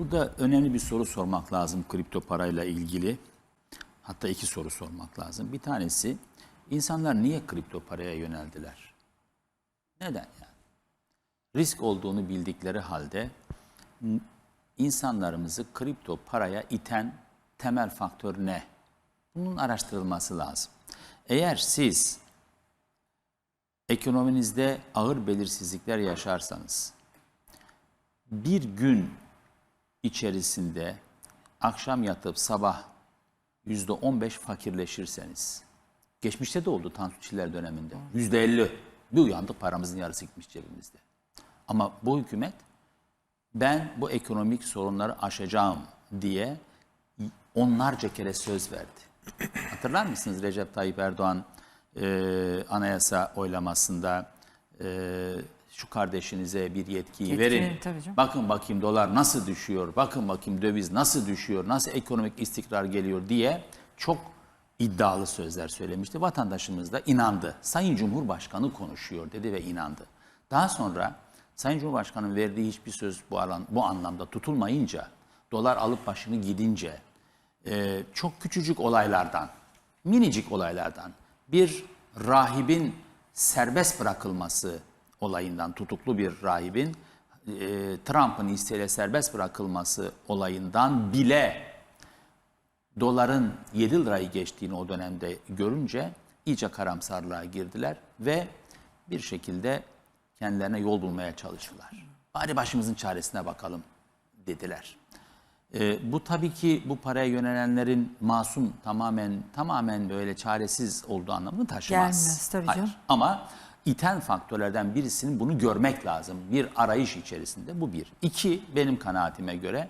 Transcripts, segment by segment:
Burada önemli bir soru sormak lazım kripto parayla ilgili. Hatta iki soru sormak lazım. Bir tanesi insanlar niye kripto paraya yöneldiler? Neden yani? Risk olduğunu bildikleri halde insanlarımızı kripto paraya iten temel faktör ne? Bunun araştırılması lazım. Eğer siz ekonominizde ağır belirsizlikler yaşarsanız, bir gün içerisinde akşam yatıp sabah yüzde on beş fakirleşirseniz, geçmişte de oldu Tansu Çiller döneminde, yüzde elli bir uyandık paramızın yarısı gitmiş cebimizde. Ama bu hükümet ben bu ekonomik sorunları aşacağım diye onlarca kere söz verdi. Hatırlar mısınız Recep Tayyip Erdoğan e, anayasa oylamasında e, şu kardeşinize bir yetkiyi Yetki, verin. tabii canım. Bakın bakayım dolar nasıl düşüyor, bakın bakayım döviz nasıl düşüyor, nasıl ekonomik istikrar geliyor diye çok iddialı sözler söylemişti. Vatandaşımız da inandı. Sayın Cumhurbaşkanı konuşuyor dedi ve inandı. Daha sonra Sayın Cumhurbaşkanı'nın verdiği hiçbir söz bu, alan, bu anlamda tutulmayınca, dolar alıp başını gidince, e, çok küçücük olaylardan, minicik olaylardan bir rahibin serbest bırakılması olayından, tutuklu bir rahibin e, Trump'ın isteğiyle serbest bırakılması olayından bile doların 7 lirayı geçtiğini o dönemde görünce iyice karamsarlığa girdiler ve bir şekilde kendilerine yol bulmaya çalıştılar. Bari başımızın çaresine bakalım dediler. Ee, bu tabii ki bu paraya yönelenlerin masum tamamen tamamen böyle çaresiz olduğu anlamını taşımaz. Gelmez, tabii Hayır. canım. Ama iten faktörlerden birisinin bunu görmek lazım. Bir arayış içerisinde bu bir. İki benim kanaatime göre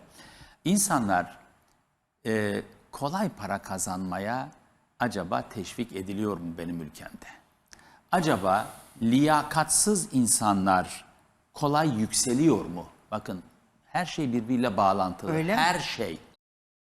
insanlar e, kolay para kazanmaya acaba teşvik ediliyor mu benim ülkemde? Acaba liyakatsız insanlar kolay yükseliyor mu? Bakın her şey birbiriyle bağlantılı. Öyle mi? her şey.